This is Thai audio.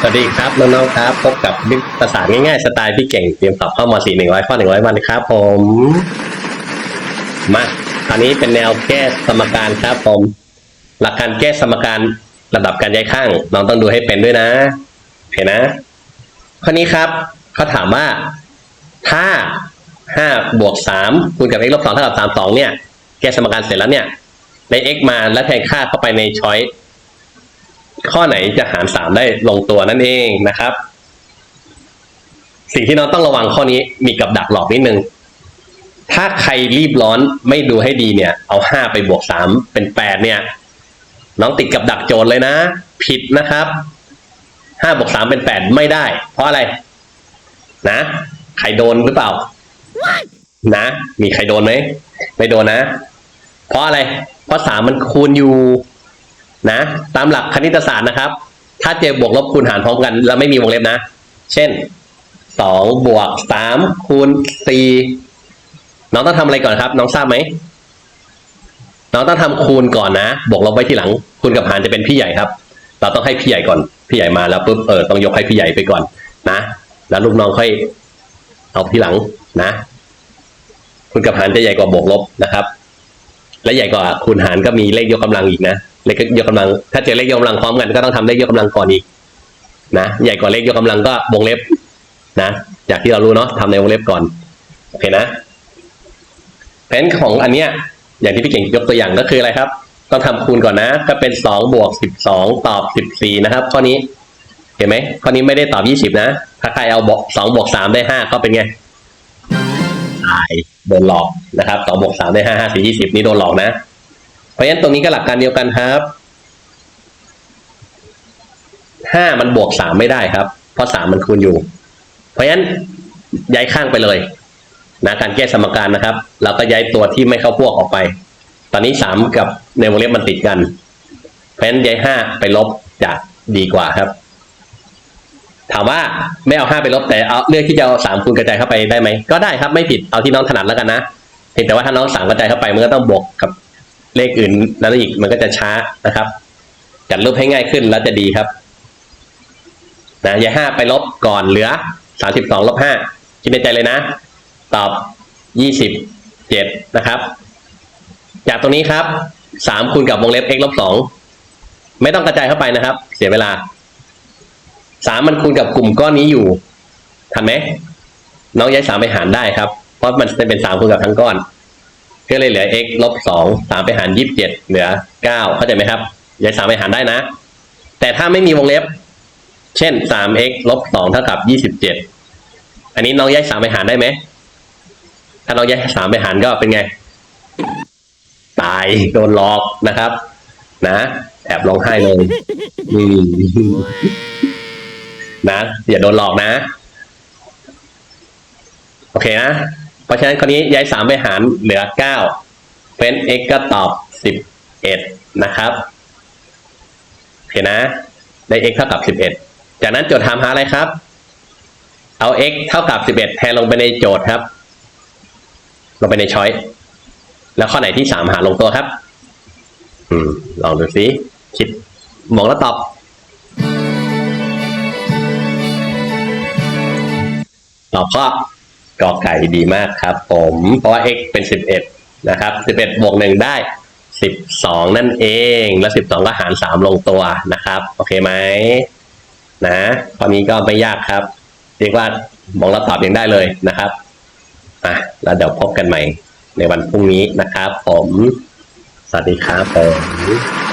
สวัสดีครับน้องๆครับ พบกับวิทยาศารง่ายๆสไตล์พี่เก่งเตรียมสอบเข้ามสี่หนึ่งร้อยข้อหนึ่งร้อยวันครับ ผมมาคราวนี้เป็นแนวแก้สมการครับผม หลักการแก้สมการระดับการย้ายข้างน้องต้องดูให้เป็นด้วยนะโอเคนะข้อนี้ครับเขาถามว่าถ้าห้าบวกสามคูณกับ x ลบสองเท่ากับสามสองเนี่ย แก้สมการเสร็จแล้วเนี่ยใน x มาแล้วแทนค่าเข้าไปในช้อย ข้อไหนจะหารสามได้ลงตัวนั่นเองนะครับ สิ่งที่น้องต้องระวังข้อนี้มีกับดักหลอกนิดนึง ถ้าใครรีบร้อนไม่ดูให้ดีเนี่ย เอาห้าไปบวกสามเป็นแปดเนี่ย น้องติดกับดักโจทย์เลยนะ ผิดนะครับห้าบวกสามเป็นแปดไม่ได้ เพราะอะไร นะ ใครโดนหรือเปล่า นะ มีใครโดนไหมไม่โดนนะ เพราะอะไร เพราะสามมันคูณอยู่ นะ ตามหลักคณิตศาสตร์นะครับ ถ้าเจอบวกลบคูณหารพร้อมกันแล้วไม่มีวงเล็บนะ เช่นสองบวกสามคูณสี่น้องต้องทำอะไรก่อนครับ น้องทราบไหมน้องต้องทำคูณก่อนนะ บวกลบไว้ทีหลัง คูณกับหารจะเป็นพี่ใหญ่ครับ เราต้องให้พี่ใหญ่ก่อน พี่ใหญ่มาแล้วปุ๊บเออต้องยกให้พี่ใหญ่ไปก่อนนะ แล้วลูกน้องค่อยเอาทีหลังนะ คูณกับหารจะใหญ่กว่าบวกลบนะครับ และใหญ่กว่าคูณหารก็มีเลขยกกำลังอีกนะ เลขยกกำลัง ถ้าเจอเลขยกกำลังพร้อมกันก็ต้องทำเลขยกกำลังก่อนอีกนะใหญ่กว่าเลขยกกำลังก็วงเล็บนะจากที่เรารู้เนาะทำในวงเล็บก่อนโอเคนะแผนของอันเนี้ยอย่างที่พี่เก่งยกตัวอย่างก็คืออะไรครับ ต้องทำคูณก่อนนะ ก็เป็นสองบวกสิบสองตอบสิบสี่นะครับข้อนี้เห็นไหมข้อนี้ไม่ได้ตอบยี่สิบนะ ถ้าใครเอาบอกสองบวกสามได้ห้าก็เป็นไงตายโดนหลอกนะครับสองบวกสามได้ห้าห้าสี่ยี่สิบนี่โดนหลอกนะ ราะฉะนั้นตรงนี้ก็หลักการเดียวกันครับห้ามันบวกสามไม่ได้ครับ เพราะสามมันคูณอยู่ เพราะฉะนั้นย้ายข้างไปเลยนะการแก้สมการนะครับ เราก็ย้ายตัวที่ไม่เข้าพวกออกไป ตอนนี้สามกับในวงเล็บมันติดกัน เพราะฉะนั้นย้ายห้าไปลบจะดีกว่าครับ ถามว่าไม่เอาห้าไปลบแต่เอาเลือกที่จะเอาสามคูณกระจายเข้าไปได้ไหมก็ได้ครับไม่ผิดเอาที่น้องถนัดแล้วกันนะเพียงแต่ว่าถ้าน้องสามกระจายเข้าไปมันก็ต้องบวกกับ เลขอื่นนั้นอีกมันก็จะช้านะครับ จัดรูปให้ง่ายขึ้นแล้วจะดีครับนะอย่าห้าไปลบก่อนเหลือสามสิบสองลบห้าคิดในใจเลยนะ ตอบยี่สิบเจ็ดนะครับ จากตรงนี้ครับสามคูณกับวงเล็บ x ลบสองไม่ต้องกระจายเข้าไปนะครับ เสียเวลาสามมันคูณกับกลุ่มก้อนนี้อยู่ทันไหมน้องย้ายสามไปหารได้ครับ เพราะมันจะเป็นสามคูณกับทั้งก้อน ก็เลยเหลือ x ลบสองสามไปหารยี่สิบเจ็ดเหลือเก้าเข้าใจไหมครับย้ายสามไปหารได้นะ แต่ถ้าไม่มีวงเล็บ เช่นสาม x ลบสองเท่ากับยี่สิบเจ็ดอันนี้น้องย้ายสามไปหารได้ไหมถ้าน้องย้ายสามไปหารก็เป็นไง ตายโดนหลอกนะครับ นะแอบร้องไห้เลยนะอย่าโดนหลอกนะ โอเคนะ ราะฉะนั้นคนนี้ย้ายสามไปหารเหลือเก้าเป็น x ก็ตอบสิบเอ็ดนะครับโอเคนะ ได้ x เท่ากับสิบเอ็ดจากนั้นโจทย์ถามหาอะไรครับ เอา x เท่ากับสิบเอ็ดแทนลงไปในโจทย์ครับ ลงไปในช้อยแล้วข้อไหนที่สามหาลงตัวครับ อืม ลองดูสิคิดมองแล้วตอบตอบข้อ กอไก่ดีมากครับ ผมเพราะว่า x เป็นสิบเอ็ดนะครับสิบเอ็ดบวกหนึ่งได้สิบสองนั่นเอง แล้วสิบสองก็หารสามลงตัวนะครับ โอเคไหมนะข้อนี้ก็ไม่ยากครับ เรียกว่ามองแล้วตอบยังได้เลยนะครับอะแล้วเดี๋ยวพบกันใหม่ในวันพรุ่งนี้นะครับ ผม สวัสดีครับผม